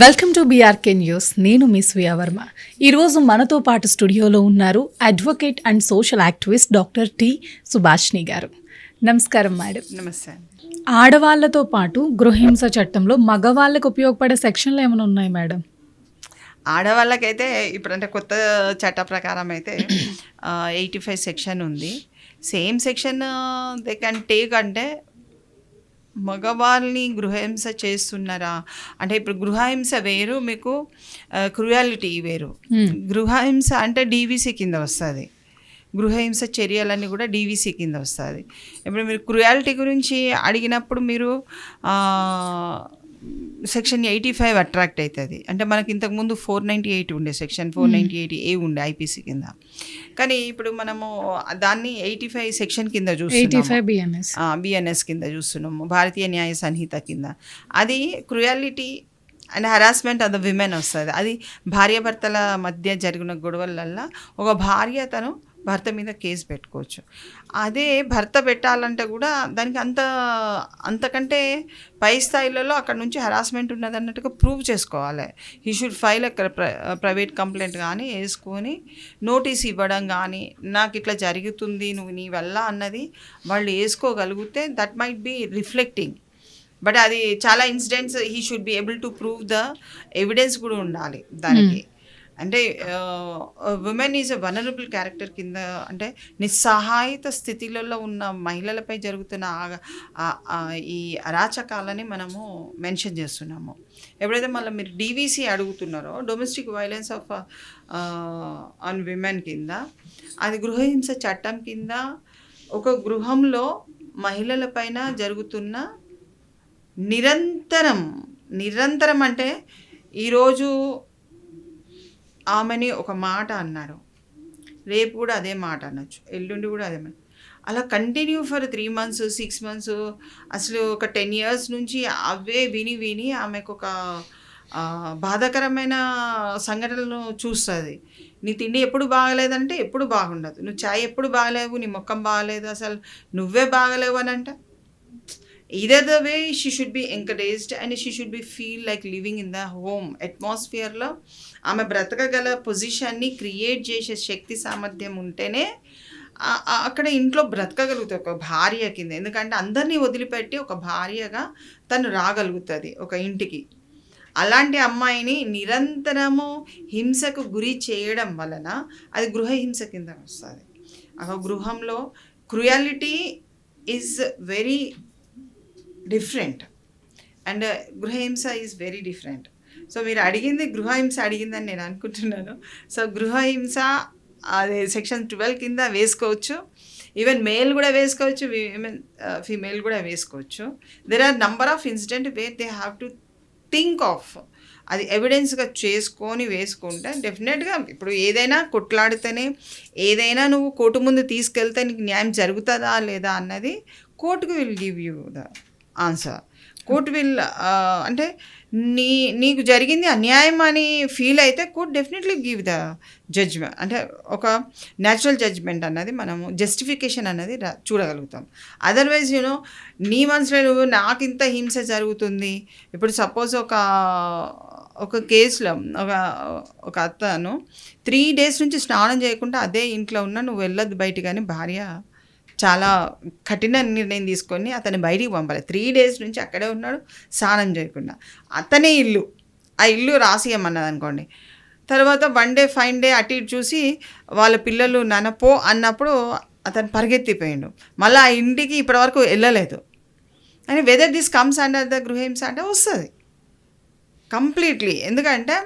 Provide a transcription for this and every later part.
Welcome to BRK news నేను మీ స్వియా వర్మ. ఈరోజు మనతో పాటు స్టూడియోలో ఉన్నారు advocate and social activist doctor T Subhashini garu. నమస్కారం మేడం. నమస్తే. ఆడవాళ్ళతో పాటు గృహహింస చట్టంలో మగవాళ్ళకు ఉపయోగపడే సెక్షన్లు ఏమైనా ఉన్నాయి మేడం? ఆడవాళ్ళకైతే ఇప్పుడు అంటే కొత్త చట్ట ప్రకారం అయితే ఎయిటీ ఫైవ్ సెక్షన్ ఉంది. Same section they can take అంటే మగవాళ్ళని గృహహింస చేస్తున్నారా? అంటే ఇప్పుడు గృహహింస వేరు మీకు క్రుయాలిటీ వేరు. గృహహింస అంటే డీవీసీ కింద వస్తుంది. గృహహింస చర్యలన్నీ కూడా డీవీసీ కింద వస్తుంది. ఇప్పుడు మీరు క్రుయాలిటీ గురించి అడిగినప్పుడు మీరు సెక్షన్ ఎయిటీ ఫైవ్ అట్రాక్ట్ అవుతుంది. అంటే మనకి ఇంతకుముందు ఫోర్ నైంటీ ఎయిట్ ఉండే section four ninety eight A ఉండే ఐపీసీ కింద. కానీ ఇప్పుడు మనము దాన్ని ఎయిటీ ఫైవ్ సెక్షన్ కింద ఫైవ్ బిఎన్ఎస్ బిఎన్ఎస్ కింద చూస్తున్నాము. భారతీయ న్యాయ సంహిత కింద. అది cruelty and harassment of the women వస్తుంది. అది భార్యాభర్తల మధ్య జరిగిన గొడవలల్లో ఒక భార్య తను భర్త మీద కేసు పెట్టుకోవచ్చు. అదే భర్త పెట్టాలంటే కూడా దానికి అంత అంతకంటే పై స్థాయిలలో అక్కడ నుంచి హరాస్మెంట్ ఉన్నది అన్నట్టుగా ప్రూవ్ చేసుకోవాలి హీ షుడ్ ఫైల్ అక్కడ ప్రైవేట్ కంప్లైంట్ కానీ వేసుకొని నోటీస్ ఇవ్వడం కానీ నాకు ఇట్లా జరుగుతుంది నువ్వు నీ వల్ల అన్నది వాళ్ళు వేసుకోగలిగితే that might be reflecting but అది చాలా incidents he should be able to prove the evidence కూడా ఉండాలి దానికి. Hmm. అంటే women is a vulnerable character కింద అంటే నిస్సహాయిత స్థితిలలో ఉన్న మహిళలపై జరుగుతున్న ఈ అరాచకాలని మనము మెన్షన్ చేస్తున్నాము. ఎప్పుడైతే మళ్ళీ మీరు DVC అడుగుతున్నారో domestic violence of on women కింద అది గృహహింస చట్టం కింద ఒక గృహంలో మహిళల పైన జరుగుతున్న నిరంతరం నిరంతరం అంటే ఈరోజు ఆమెని ఒక మాట అన్నారు. రేపు కూడా అదే మాట అనొచ్చు. ఎల్లుండి కూడా అదే మాట. అలా continue for three months six months అసలు ఒక టెన్ ఇయర్స్ నుంచి అవే విని విని ఆమెకు ఒక బాధాకరమైన సంఘటనలను చూస్తుంది. నీ తిండి ఎప్పుడు బాగలేదంటే ఎప్పుడు బాగుండదు. నువ్వు చాయ్ ఎప్పుడు బాగలేవు నీ ముఖం బాగలేదు అసలు నువ్వే బాగలేవు అని అంటే either the way she should be encouraged and she should be feel like living in the home అట్మాస్ఫియర్లో ఆమె బ్రతకగల పొజిషన్ని క్రియేట్ చేసే శక్తి సామర్థ్యం ఉంటేనే అక్కడ ఇంట్లో బ్రతకగలుగుతుంది ఒక భార్య కింద. ఎందుకంటే అందరినీ వదిలిపెట్టి ఒక భార్యగా తను రాగలుగుతుంది ఒక ఇంటికి. అలాంటి అమ్మాయిని నిరంతరము హింసకు గురి చేయడం వలన అది గృహహింస కింద వస్తుంది. ఒక గృహంలో cruelty is very different. And uh, గృహహింస ఈజ్ వెరీ డిఫరెంట్. సో మీరు అడిగింది గృహహింస అడిగిందని నేను అనుకుంటున్నాను. సో గృహహింస అది సెక్షన్ ట్వెల్వ్ కింద వేసుకోవచ్చు. ఈవెన్ మేల్ కూడా వేసుకోవచ్చు విమెన్ uh, ఫీమేల్ కూడా వేసుకోవచ్చు. There are number of incident where they have to think of అది ఎవిడెన్స్గా చేసుకొని వేసుకుంటే డెఫినెట్గా ఇప్పుడు ఏదైనా కొట్లాడితేనే ఏదైనా నువ్వు కోర్టు ముందు తీసుకెళ్తే నీకు న్యాయం జరుగుతుందా లేదా అన్నది కోర్టుకు will give you the answer. Court will అంటే నీ నీకు జరిగింది అన్యాయం అని ఫీల్ అయితే court definitely give the judgment అంటే ఒక న్యాచురల్ జడ్జ్మెంట్ అన్నది మనము జస్టిఫికేషన్ అన్నది చూడగలుగుతాం. అదర్వైజ్ యూనో నీ మనసులో నువ్వు నాకు ఇంత హింస జరుగుతుంది. ఇప్పుడు సపోజ్ ఒక ఒక కేసులో ఒక ఒక అత్తను త్రీ డేస్ నుంచి స్నానం చేయకుండా అదే ఇంట్లో ఉన్న నువ్వు వెళ్ళొద్దు బయట కానీ భార్య చాలా కఠిన నిర్ణయం తీసుకొని అతన్ని బయటికి పంపాలి. త్రీ డేస్ నుంచి అక్కడే ఉన్నాడు స్నానం చేయకుండా. అతనే ఇల్లు ఆ ఇల్లు రాసియమన్నది అనుకోండి తర్వాత వన్ డే ఫైవ్ డే అటు ఇటు చూసి వాళ్ళ పిల్లలు ననపో అన్నప్పుడు అతను పరిగెత్తిపోయిండు. మళ్ళీ ఆ ఇంటికి ఇప్పటివరకు వెళ్ళలేదు. అని whether this comes under the గృహహింస అంటే వస్తుంది. కంప్లీట్లీ ఎందుకంటే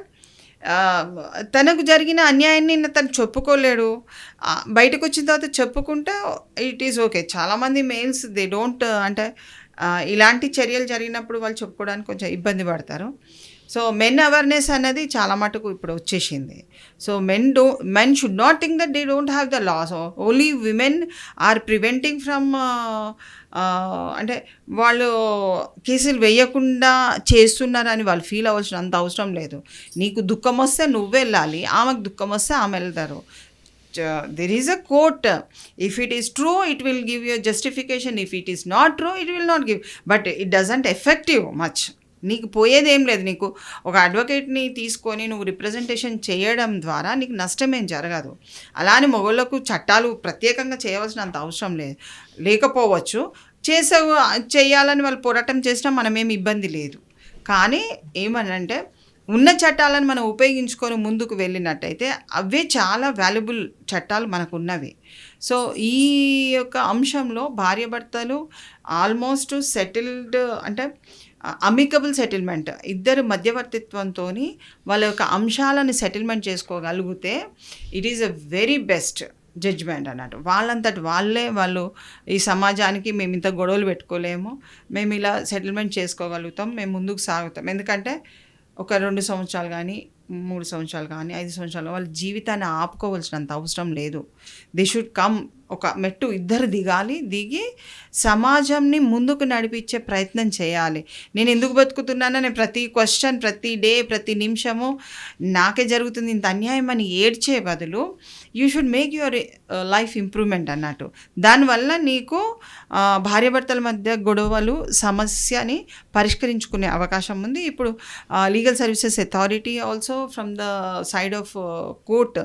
తనకు జరిగిన అన్యాయాన్ని తను చెప్పుకోలేడు. బయటకు వచ్చిన తర్వాత చెప్పుకుంటే ఇట్ ఈస్ ఓకే చాలామంది మెయిల్స్ దే డోంట్ అంటే ఇలాంటి చర్యలు జరిగినప్పుడు వాళ్ళు చెప్పుకోవడానికి కొంచెం ఇబ్బంది పడతారు. సో మెన్ అవేర్నెస్ అనేది చాలా మటుకు ఇప్పుడు వచ్చేసింది. So men do men should not think that they don't have the laws only women are preventing from అంటే వాళ్ళు కేసులు వేయకుండా చేస్తున్నారని వాళ్ళు ఫీల్ అవ్వాల్సిన అంత అవసరం లేదు. నీకు దుఃఖం వస్తే నువ్వు వెళ్ళాలి ఆమెకు దుఃఖం వస్తే ఆమె వెళ్తారు. There is a court if it is true it will give you justification if it is not true it will not give but it doesn't effective much నీకు పోయేదేం లేదు నీకు. ఒక అడ్వకేట్ని తీసుకొని నువ్వు రిప్రజెంటేషన్ చేయడం ద్వారా నీకు నష్టమేం జరగదు. అలానే మొగోళ్ళకు చట్టాలు ప్రత్యేకంగా చేయవలసినంత అవసరం లేదు లేకపోవచ్చు. చేసే చేయాలని వాళ్ళు పోరాటం చేసినా మనమేమి ఇబ్బంది లేదు. కానీ ఏమనంటే ఉన్న చట్టాలను మనం ఉపయోగించుకొని ముందుకు వెళ్ళినట్టయితే అవే చాలా వాల్యుబుల్ చట్టాలు మనకు ఉన్నవి సో ఈ యొక్క అంశంలో భార్యాభర్తలు ఆల్మోస్ట్ సెటిల్డ్ అంటే అమికబుల్ సెటిల్మెంట్ ఇద్దరు మధ్యవర్తిత్వంతో వాళ్ళ యొక్క అంశాలను సెటిల్మెంట్ చేసుకోగలిగితే it is a very best judgment అన్నట్టు. వాళ్ళంతటి వాళ్ళే వాళ్ళు ఈ సమాజానికి మేము ఇంత గొడవలు పెట్టుకోలేము మేము ఇలా సెటిల్మెంట్ చేసుకోగలుగుతాం మేము ముందుకు సాగుతాం. ఎందుకంటే ఒక రెండు సంవత్సరాలు కానీ మూడు సంవత్సరాలు కానీ ఐదు సంవత్సరాలు వాళ్ళ జీవితాన్ని ఆపుకోవాల్సినంత అవసరం లేదు. దే షుడ్ కమ్ ఒక మెట్టు ఇద్దరు దిగాలి దిగి సమాజంని ముందుకు నడిపించే ప్రయత్నం చేయాలి. నేను ఎందుకు బతుకుతున్నానని ప్రతి క్వశ్చన్ ప్రతి డే ప్రతి నిమిషము నాకే జరుగుతుంది. ఇంత అన్యాయం అని ఏడ్చే బదులు you should make your life improvement అన్నట్టు. దానివల్ల నీకు భార్యాభర్తల మధ్య గొడవలు సమస్యని పరిష్కరించుకునే అవకాశం ఉంది. ఇప్పుడు legal services authority also from the side of court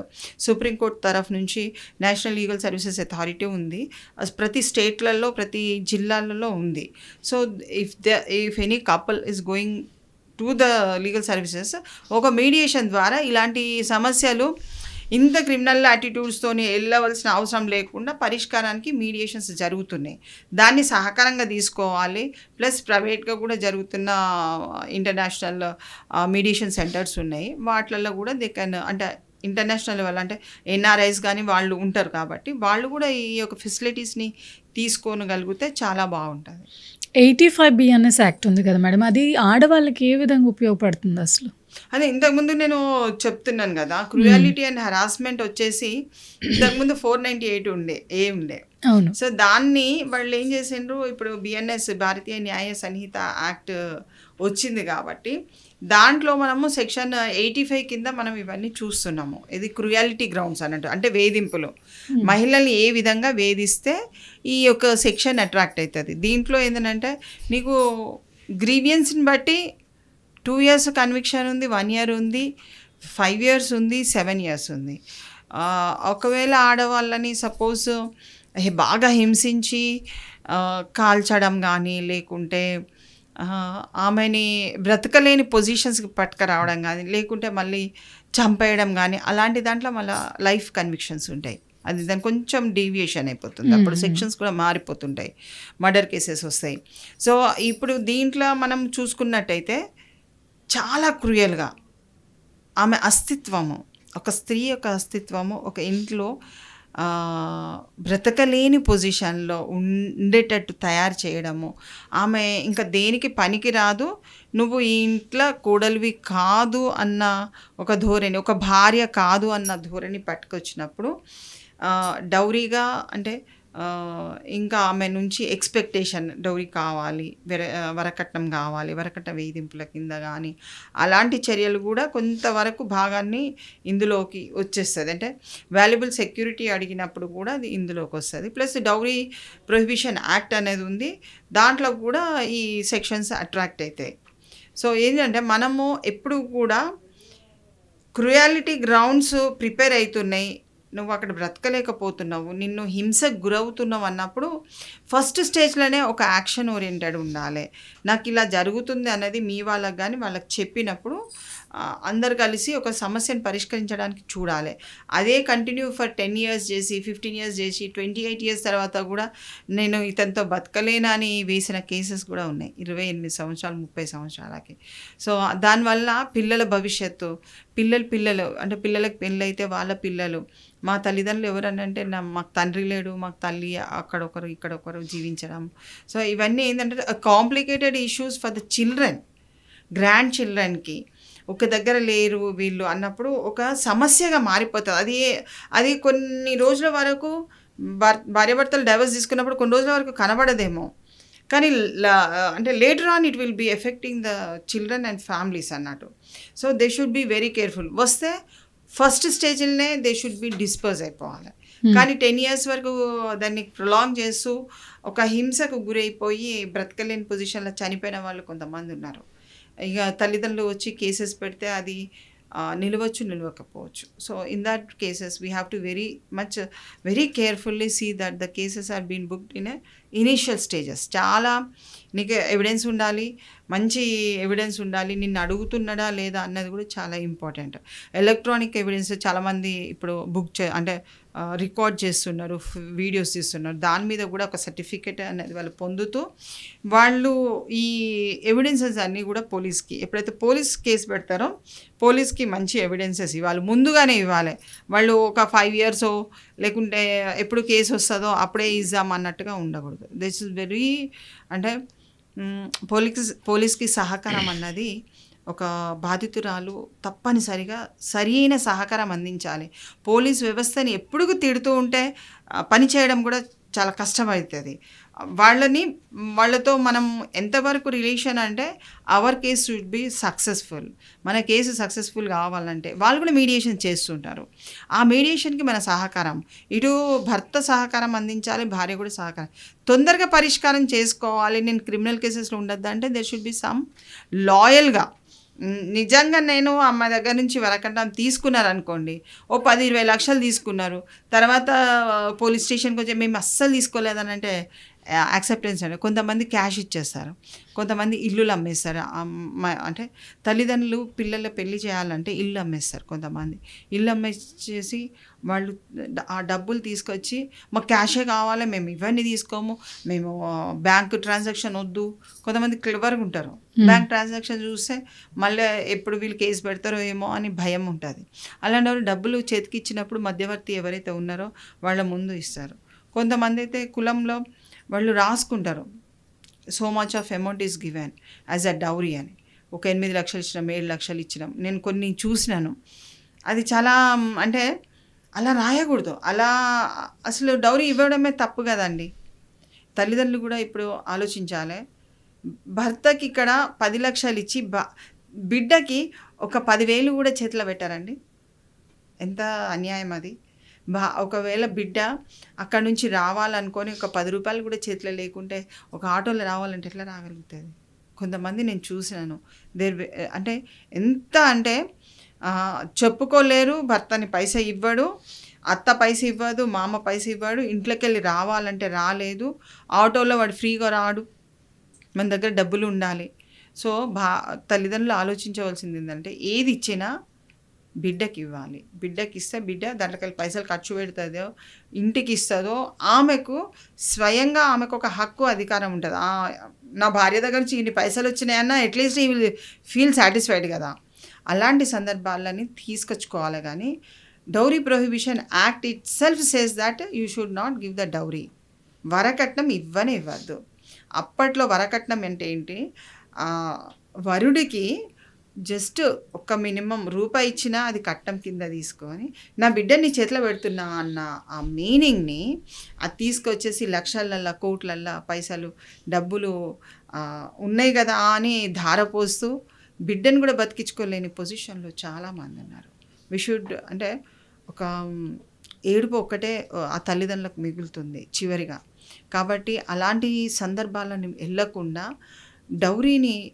supreme court తరఫు నుంచి నేషనల్ లీగల్ సర్వీసెస్ అథారిటీ ఉంది. ప్రతి స్టేట్లలో ప్రతి జిల్లాలలో ఉంది. So if the if any couple is going to the legal services ఒక మీడియేషన్ ద్వారా ఇలాంటి సమస్యలు ఇంత క్రిమినల్ యాటిట్యూడ్స్తోని వెళ్ళవలసిన అవసరం లేకుండా పరిష్కారానికి మీడియేషన్స్ జరుగుతున్నాయి. దాన్ని సహకారంగా తీసుకోవాలి. ప్లస్ ప్రైవేట్గా కూడా జరుగుతున్న ఇంటర్నేషనల్ మీడియేషన్ సెంటర్స్ ఉన్నాయి. వాటిలలో కూడా దే కెన్ అంటే ఇంటర్నేషనల్ లెవెల్ అంటే ఎన్ఆర్ఐస్ కానీ వాళ్ళు ఉంటారు కాబట్టి వాళ్ళు కూడా ఈ యొక్క ఫెసిలిటీస్ని తీసుకోగలిగితే చాలా బాగుంటుంది. ఎయిటీ ఫైవ్ బిఎన్ఎస్ యాక్ట్ ఉంది కదా మేడం అది ఆడవాళ్ళకి ఏ విధంగా ఉపయోగపడుతుంది అసలు? అదే ఇంతకుముందు నేను చెప్తున్నాను కదా క్రుయాలిటీ అండ్ హరాస్మెంట్ వచ్చేసి ఇంతకుముందు ఫోర్ నైంటీ ఎయిట్ ఉండే ఏ ఉండే. అవును. సో దాన్ని వాళ్ళు ఏం చేసిండ్రు ఇప్పుడు బిఎన్ఎస్ భారతీయ న్యాయ సంహిత యాక్ట్ వచ్చింది కాబట్టి దాంట్లో మనము సెక్షన్ ఎయిటీ ఫైవ్ కింద మనం ఇవన్నీ చూస్తున్నాము. ఇది క్రుయాలిటీ గ్రౌండ్స్ అన్నట్టు అంటే వేధింపులు. మహిళల్ని ఏ విధంగా వేధిస్తే ఈ యొక్క సెక్షన్ అట్రాక్ట్ అవుతుంది దీంట్లో ఏంటంటే నీకు గ్రీవియన్స్ని బట్టి టూ ఇయర్స్ కన్విక్షన్ ఉంది వన్ ఇయర్ ఉంది ఫైవ్ ఇయర్స్ ఉంది సెవెన్ ఇయర్స్ ఉంది. ఒకవేళ ఆడవాళ్ళని సపోజ్ బాగా హింసించి కాల్చడం కానీ లేకుంటే ఆమెని బ్రతకలేని పొజిషన్స్కి పట్టుకురావడం కానీ లేకుంటే మళ్ళీ చంపేయడం కానీ అలాంటి దాంట్లో మళ్ళీ లైఫ్ కన్విక్షన్స్ ఉంటాయి. అది దాని కొంచెం డీవియేషన్ అయిపోతుంది. అప్పుడు సెక్షన్స్ కూడా మారిపోతుంటాయి. మర్డర్ కేసెస్ వస్తాయి. సో ఇప్పుడు దీంట్లో మనం చూసుకున్నట్టయితే చాలా క్రూయల్గా ఆమె అస్తిత్వము ఒక స్త్రీ యొక్క అస్తిత్వము ఒక ఇంట్లో బ్రతకలేని పొజిషన్లో ఉండేటట్టు తయారు చేయడము. ఆమె ఇంకా దేనికి పనికి రాదు నువ్వు ఈ ఇంట్లో కోడలివి కాదు అన్న ఒక ధోరణి ఒక భార్య కాదు అన్న ధోరణి పట్టుకొచ్చినప్పుడు డౌరీగా అంటే ఇంకా ఆమె నుంచి ఎక్స్పెక్టేషన్ డౌరీ కావాలి వెర వరకట్నం కావాలి వరకట్న వేధింపుల కింద కానీ అలాంటి చర్యలు కూడా కొంతవరకు భాగాన్ని ఇందులోకి వచ్చేస్తుంది. అంటే వాల్యుబుల్ సెక్యూరిటీ అడిగినప్పుడు కూడా అది ఇందులోకి వస్తుంది. ప్లస్ డౌరీ ప్రొహిబిషన్ యాక్ట్ అనేది ఉంది. దాంట్లో కూడా ఈ సెక్షన్స్ అట్రాక్ట్ అవుతాయి సో ఏంటంటే మనము ఎప్పుడు కూడా క్రుయాలిటీ గ్రౌండ్స్ ప్రిపేర్ అవుతున్నాయి నువ్వు అక్కడ బ్రతకలేకపోతున్నావు నిన్ను హింసకు గురవుతున్నావు అన్నప్పుడు ఫస్ట్ స్టేజ్లోనే ఒక యాక్షన్ ఓరియంటెడ్ ఉండాలి. నాకు ఇలా జరుగుతుంది అనేది మీ వాళ్ళకి కానీ వాళ్ళకి చెప్పినప్పుడు అందరు కలిసి ఒక సమస్యను పరిష్కరించడానికి చూడాలి. అదే కంటిన్యూ ఫర్ టెన్ ఇయర్స్ చేసి ఫిఫ్టీన్ ఇయర్స్ చేసి ట్వంటీ ఎయిట్ ఇయర్స్ తర్వాత కూడా నేను ఇతనితో బతకలేనని వేసిన కేసెస్ కూడా ఉన్నాయి. ఇరవై ఎనిమిది సంవత్సరాలు ముప్పై సంవత్సరాలకి. సో దానివల్ల పిల్లల భవిష్యత్తు పిల్లలు పిల్లలు అంటే పిల్లలకు పెళ్ళైతే వాళ్ళ పిల్లలు మా తల్లిదండ్రులు ఎవరనంటే అంటే నా మాకు తండ్రి లేడు మాకు తల్లి అక్కడొకరు ఇక్కడొకరు జీవించడం. సో ఇవన్నీ ఏంటంటే complicated issues for the children grand చిల్డ్రన్కి ఒక దగ్గర లేరు వీళ్ళు అన్నప్పుడు ఒక సమస్యగా మారిపోతుంది అది అది కొన్ని రోజుల వరకు భర్- భార్యాభర్తలు డైవర్స్ తీసుకున్నప్పుడు కొన్ని రోజుల వరకు కనబడదేమో. కానీ అంటే later on it will be effecting the children and families అన్నట్టు. So they should be very careful వస్తే ఫస్ట్ స్టేజ్లోనే దే షుడ్ బి డిస్పోజ్ అయిపోవాలి. కానీ టెన్ ఇయర్స్ వరకు దాన్ని ప్రొలాంగ్ చేస్తూ ఒక హింసకు గురైపోయి బ్రతకలేని పొజిషన్లో చనిపోయిన వాళ్ళు కొంతమంది ఉన్నారు. ఇక తల్లిదండ్రులు వచ్చి కేసెస్ పెడితే అది నిలవచ్చు నిలవకపోవచ్చు. So in that cases we have to very much very carefully see that the cases are been booked in initial stages చాలా నీకు ఎవిడెన్స్ ఉండాలి మంచి ఎవిడెన్స్ ఉండాలి నిన్ను అడుగుతున్నాడా లేదా అన్నది కూడా చాలా ఇంపార్టెంట్ ఎలక్ట్రానిక్ ఎవిడెన్స్ చాలామంది ఇప్పుడు బుక్ చే అంటే రికార్డ్ చేస్తున్నారు వీడియోస్ తీస్తున్నారు. దాని మీద కూడా ఒక సర్టిఫికెట్ అనేది వాళ్ళు పొందుతూ వాళ్ళు ఈ ఎవిడెన్సెస్ అన్నీ కూడా పోలీస్కి ఎప్పుడైతే పోలీస్ కేసు పెడతారో పోలీస్కి మంచి ఎవిడెన్సెస్ ఇవ్వాలి. ముందుగానే ఇవ్వాలి. వాళ్ళు ఒక ఫైవ్ ఇయర్స్ లేకుంటే ఎప్పుడు కేసు వస్తుందో అప్పుడే ఇద్దాం అన్నట్టుగా ఉండకూడదు. దిస్ ఇస్ వెరీ అంటే పోలీస్ పోలీస్కి సహకారం అన్నది ఒక బాధితురాలు తప్పనిసరిగా సరైన సహకారం అందించాలి. పోలీస్ వ్యవస్థని ఎప్పుడు తిడుతూ ఉంటే పని చేయడం కూడా చాలా కష్టమవుతుంది వాళ్ళని వాళ్ళతో మనం ఎంతవరకు రిలేషన్ అంటే our case should be successful. మన కేసు సక్సెస్ఫుల్ కావాలంటే వాళ్ళు కూడా మీడియేషన్ చేస్తుంటారు. ఆ మీడియేషన్కి మన సహకారం ఇటు భర్త సహకారం అందించాలి భార్య కూడా సహకారం. తొందరగా పరిష్కారం చేసుకోవాలి. నేను క్రిమినల్ కేసెస్లో ఉండద్దు అంటే దెర్ షుడ్ బి సమ్ లాయల్గా నిజంగా నేను అమ్మాయి దగ్గర నుంచి వరకట్నం తీసుకున్నారు అనుకోండి ఓ పది ఇరవై లక్షలు తీసుకున్నారు. తర్వాత పోలీస్ స్టేషన్కి వచ్చి మేము అస్సలు తీసుకోలేదని అంటే యాక్సెప్టెన్స్ అండి. కొంతమంది క్యాష్ ఇచ్చేస్తారు. కొంతమంది ఇల్లులు అమ్మేస్తారు. అమ్మ- అంటే తల్లిదండ్రులు పిల్లల పెళ్ళి చేయాలంటే ఇల్లు అమ్మేస్తారు కొంతమంది. ఇల్లు అమ్మేసేసి వాళ్ళు ఆ డబ్బులు తీసుకొచ్చి మాకు క్యాషే కావాలి మేము ఇవన్నీ తీసుకోము మేము బ్యాంక్ ట్రాన్సాక్షన్ వద్దు. కొంతమంది క్లివర్గా ఉంటారు. బ్యాంక్ ట్రాన్సాక్షన్ చూస్తే మళ్ళీ ఎప్పుడు వీళ్ళు కేసు పెడతారో ఏమో అని భయం ఉంటుంది. అలాంటి వాళ్ళు డబ్బులు చేతికి ఇచ్చినప్పుడు మధ్యవర్తి ఎవరైతే ఉన్నారో వాళ్ళ ముందు ఇస్తారు. కొంతమంది అయితే కులంలో వాళ్ళు రాసుకుంటారు. So much of amount is given as a dowry అని. ఒక ఎనిమిది లక్షలు ఇచ్చినాం ఏడు లక్షలు ఇచ్చినాం. నేను కొన్ని చూసినాను. అది చాలా అంటే అలా రాయకూడదు. అలా అసలు డౌరీ ఇవ్వడమే తప్పు కదండి. తల్లిదండ్రులు కూడా ఇప్పుడు ఆలోచించాలి. భర్తకి ఇక్కడ పది లక్షలు ఇచ్చి బ బిడ్డకి ఒక పదివేలు కూడా చేతిలో పెట్టారండి. ఎంత అన్యాయం అది. బా ఒకవేళ బిడ్డ అక్కడ నుంచి రావాలనుకొని ఒక పది రూపాయలు కూడా చేతిలో లేకుంటే ఒక ఆటోలో రావాలంటే ఎట్లా రాగలుగుతుంది? కొంతమంది నేను చూసినాను. దేర్ eh, అంటే ఎంత అంటే చెప్పుకోలేరు భర్తని పైసా ఇవ్వడు అత్త పైస ఇవ్వదు మామ పైస ఇవ్వడు ఇంట్లోకి వెళ్ళి రావాలంటే రాలేదు ఆటోలో వాడు ఫ్రీగా రాడు మన దగ్గర డబ్బులు ఉండాలి. సో భా తల్లిదండ్రులు ఆలోచించవలసింది ఏంటంటే ఏది ఇచ్చినా బిడ్డకి ఇవ్వాలి బిడ్డకి ఇస్తే బిడ్డ దాంట్లోకి పైసలు ఖర్చు పెడుతుందో ఇంటికి ఇస్తుందో ఆమెకు స్వయంగా ఆమెకు ఒక హక్కు అధికారం ఉంటుంది. నా భార్య దగ్గర నుంచి ఇన్ని పైసలు వచ్చినాయన్నా అట్లీస్ట్ ఈ విల్ ఫీల్ సాటిస్ఫైడ్ కదా. అలాంటి సందర్భాలని తీసుకొచ్చుకోవాలి కానీ dowry prohibition act itself says that you should not give the dowry. వరకట్నం ఇవ్వనే ఇవ్వద్దు. అప్పట్లో వరకట్నం అంటే ఏంటి? వరుడికి జస్ట్ ఒక మినిమం రూపాయి ఇచ్చినా అది కట్టం కింద తీసుకొని నా బిడ్డని చేతిలో పెడుతున్నా అన్న ఆ మీనింగ్ని అది తీసుకొచ్చేసి లక్షలల్లో కోట్లల్లో పైసలు డబ్బులు ఉన్నాయి కదా అని ధారపోస్తూ బిడ్డను కూడా బతికించుకోలేని పొజిషన్లో చాలామంది ఉన్నారు. వి షుడ్ అంటే ఒక ఏడుపు ఒక్కటే ఆ తల్లిదండ్రులకు మిగులుతుంది చివరిగా. కాబట్టి అలాంటి సందర్భాలను వెళ్ళకుండా డౌరీని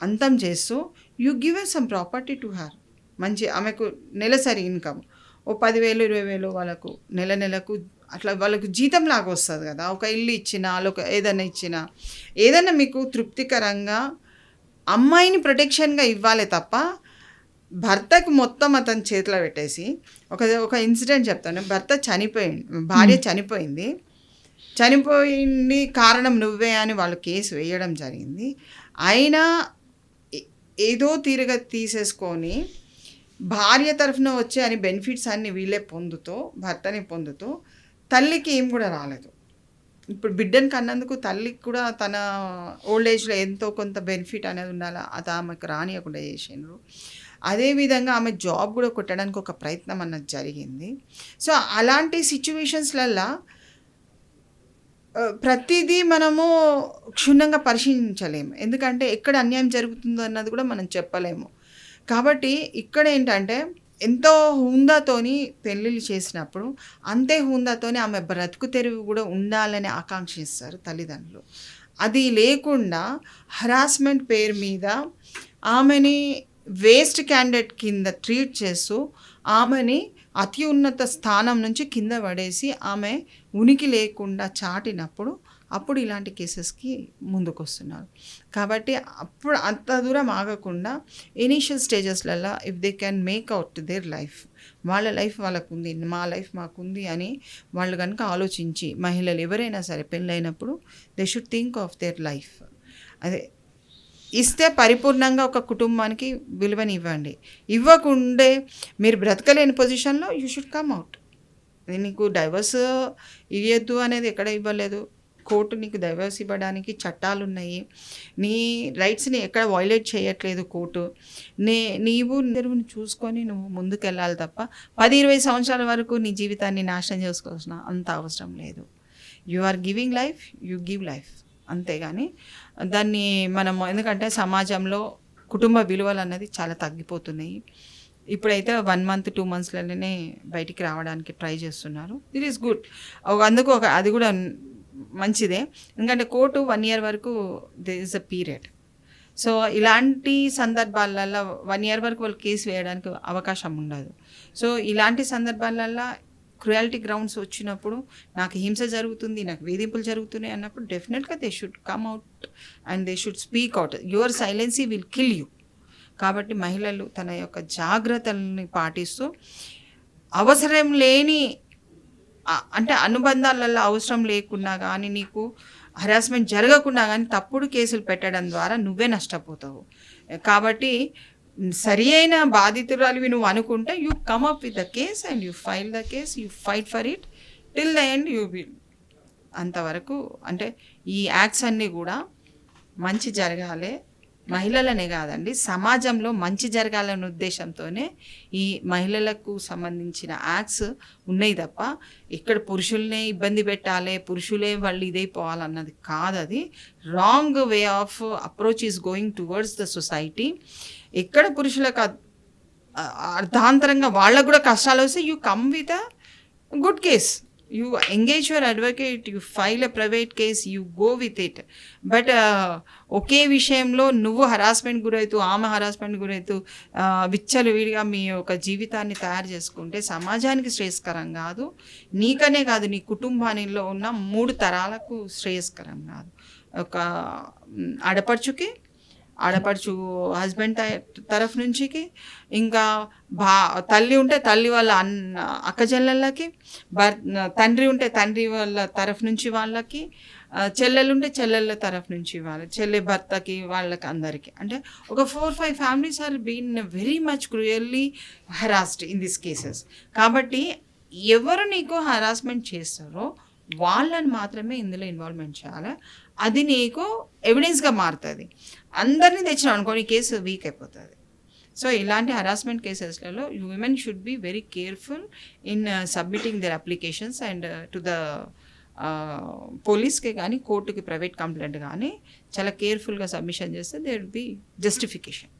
అంతం చేస్తూ you give a some property to her. మంచి ఆమెకు నెలసరి ఇన్కమ్. ఓ పదివేలు ఇరవై వేలు వాళ్ళకు నెల నెలకు అట్లా వాళ్ళకు జీతం లాగా వస్తుంది కదా. ఒక ఇల్లు ఇచ్చినా ఒక ఏదైనా ఇచ్చినా. ఏదైనా మీకు తృప్తికరంగా అమ్మాయిని ప్రొటెక్షన్గా ఇవ్వాలి తప్ప భర్తకు మొత్తం అతని చేతిలో పెట్టేసి ఒక ఒక ఇన్సిడెంట్ చెప్తాను. భర్త చనిపోయింది భార్య చనిపోయింది. చనిపోయింది కారణం నువ్వే అని వాళ్ళు కేసు వేయడం జరిగింది. అయినా ఏదో తీరుగా తీసేసుకొని భార్య తరఫున వచ్చే అని బెనిఫిట్స్ అన్ని వీళ్ళే పొందుతూ భర్తని పొందుతూ తల్లికి ఏం కూడా రాలేదు. ఇప్పుడు బిడ్డను కన్నందుకు తల్లికి కూడా తన ఓల్డ్ ఏజ్లో ఎంతో కొంత బెనిఫిట్ అనేది ఉండాలి? అది ఆమెకు రానియకుండా చేసిండ్రు. అదేవిధంగా ఆమె జాబ్ కూడా కొట్టడానికి ఒక ప్రయత్నం అన్నది జరిగింది. సో అలాంటి సిచ్యువేషన్స్లల్లో ప్రతిదీ మనము క్షుణ్ణంగా పరిశీలించలేము. ఎందుకంటే ఎక్కడ అన్యాయం జరుగుతుందో అన్నది కూడా మనం చెప్పలేము. కాబట్టి ఇక్కడ ఏంటంటే ఎంతో హుందాతోని పెళ్ళిళ్ళు చేసినప్పుడు అంతే హుందాతోని ఆమె బ్రతుకు తెరువు కూడా ఉండాలని ఆకాంక్షిస్తారు తల్లిదండ్రులు. అది లేకుండా హరాస్మెంట్ పేరు మీద ఆమెని వేస్ట్ క్యాండిడేట్ కింద ట్రీట్ చేస్తూ ఆమెని అతి ఉన్నత స్థానం నుంచి కింద పడేసి ఆమె ఉనికి లేకుండా చాటినప్పుడు అప్పుడు ఇలాంటి కేసెస్కి ముందుకు వస్తున్నారు కాబట్టి అప్పుడు అంత దూరం ఆగకుండా initial స్టేజెస్లలో if they can make out their life వాళ్ళ లైఫ్ వాళ్ళకు ఉంది మా లైఫ్ మాకుంది అని వాళ్ళు కనుక ఆలోచించి మహిళలు ఎవరైనా సరే పెళ్ళైనప్పుడు they should think of their life. అదే ఇస్తే పరిపూర్ణంగా ఒక కుటుంబానికి విలువనివ్వండి ఇవ్వకుండే మీరు బ్రతకలేని పొజిషన్లో యూ షుడ్ కమ్ అవుట్ నీకు డైవర్స్ ఇవ్వద్దు అనేది ఎక్కడ ఇవ్వలేదు. కోర్టు నీకు డైవర్స్ ఇవ్వడానికి చట్టాలు ఉన్నాయి నీ రైట్స్ని ఎక్కడ వైలేట్ చేయట్లేదు కోర్టు. నే నీవు నిర్వుని చూసుకొని నువ్వు ముందుకు వెళ్ళాలి తప్ప పది ఇరవై సంవత్సరాల వరకు నీ జీవితాన్ని నాశనం చేసుకోవాల్సిన అంత అవసరం లేదు. You are giving life you give life అంతేగాని దాన్ని మనము ఎందుకంటే సమాజంలో కుటుంబ విలువలు అన్నది చాలా తగ్గిపోతున్నాయి. ఇప్పుడైతే వన్ మంత్ టూ మంత్స్లోనే బయటికి రావడానికి ట్రై చేస్తున్నారు. ఇట్ ఈస్ గుడ్ అందుకు ఒక అది కూడా మంచిదే. ఎందుకంటే కోర్టు వన్ ఇయర్ వరకు this is a period so ఇలాంటి సందర్భాలలో వన్ ఇయర్ వరకు వాళ్ళు కేసు వేయడానికి అవకాశం ఉండదు. సో ఇలాంటి సందర్భాలలో క్రుయాలిటీ గ్రౌండ్స్ వచ్చినప్పుడు నాకు హింస జరుగుతుంది నాకు వేధింపులు జరుగుతున్నాయి అన్నప్పుడు డెఫినెట్గా they should come out and they should speak out your silence will kill you కాబట్టి మహిళలు తన యొక్క జాగ్రత్తల్ని పాటిస్తూ అవసరం లేని అంటే అనుబంధాలలో అవసరం లేకున్నా కానీ నీకు హరాస్మెంట్ జరగకుండా కానీ తప్పుడు కేసులు పెట్టడం ద్వారా నువ్వే నష్టపోతావు. కాబట్టి సరి అయిన బాధితురాలివి నువ్వు అనుకుంటే you come up with the case and you file the case you fight for it till the end you will అంతవరకు అంటే ఈ యాక్ట్స్ అన్నీ కూడా మంచి జరగాలి. మహిళలనే కాదండి సమాజంలో మంచి జరగాలనే ఉద్దేశంతోనే ఈ మహిళలకు సంబంధించిన యాక్ట్స్ ఉన్నాయి తప్ప ఇక్కడ పురుషుల్నే ఇబ్బంది పెట్టాలి పురుషులే వాళ్ళు ఇదైపోవాలన్నది కాదు అది wrong way of approach is going towards the society ఎక్కడ పురుషులకు అద్- అర్ధాంతరంగా వాళ్ళకు కూడా కష్టాలు వస్తే you come with a good case you engage your advocate you file a private case you go with it but ఒకే విషయంలో నువ్వు హరాస్మెంట్ గురవుతూ ఆమె హరాస్మెంట్ గురవుతూ విచ్చలు విడిగా మీ యొక్క జీవితాన్ని తయారు చేసుకుంటే సమాజానికి శ్రేయస్కరం కాదు. నీకనే కాదు నీ కుటుంబానిలో ఉన్న మూడు తరాలకు శ్రేయస్కరం కాదు. ఒక మ్, ఆడపడుచుకి ఆడపడుచు హస్బెండ్ తరఫు నుంచికి ఇంకా భా తల్లి ఉంటే తల్లి వాళ్ళ అన్న అక్కచెల్లెళ్ళకి భర్ తండ్రి ఉంటే తండ్రి వాళ్ళ తరఫు నుంచి వాళ్ళకి చెల్లెలు ఉంటే చెల్లెళ్ళ తరఫు నుంచి వాళ్ళ చెల్లె భర్తకి వాళ్ళకి అందరికీ. అంటే ఒక four five families are been very much cruelly harassed in this cases. కాబట్టి ఎవరు నీకు హరాస్మెంట్ చేస్తారో వాళ్ళని మాత్రమే ఇందులో ఇన్వాల్వ్మెంట్ చేయాలి. అది నీకు ఎవిడెన్స్గా మారుతుంది. అందరినీ తెచ్చినాం అనుకోని కేసు వీక్ అయిపోతుంది. సో ఇలాంటి harassment కేసెస్లలో women should be very careful in submitting their applications and to the పోలీస్కి కానీ కోర్టుకి ప్రైవేట్ కంప్లైంట్ కానీ చాలా కేర్ఫుల్గా సబ్మిషన్ చేస్తే దేర్ బి జస్టిఫికేషన్